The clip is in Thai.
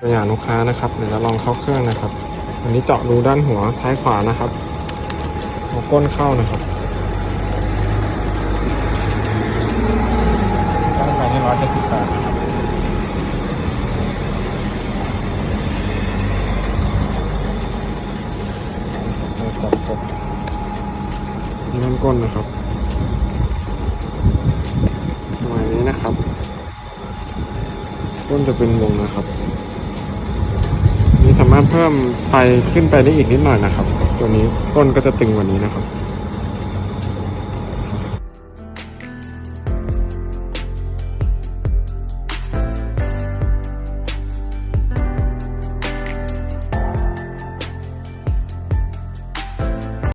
ตัวอย่างลูกค้านะครับเดี๋ยวจะลองเข้าเครื่องนะครับ อันนี้เจาะรูด้านหัวซ้ายขวานะครับเอาก้นเข้านะครับตั้งไปที่ร้อยเจ็ดสิบแปดนะครับเราจับกดที่ด้านก้นนะครับประมาณนี้นะครับก้นจะเป็นวงนะครับนี่สารถเพิ่มไฟขึ้นไปได้อีกนิดหน่อยนะครับ ตัวนี้ต้นก็จะตึงกว่านี้นะครับ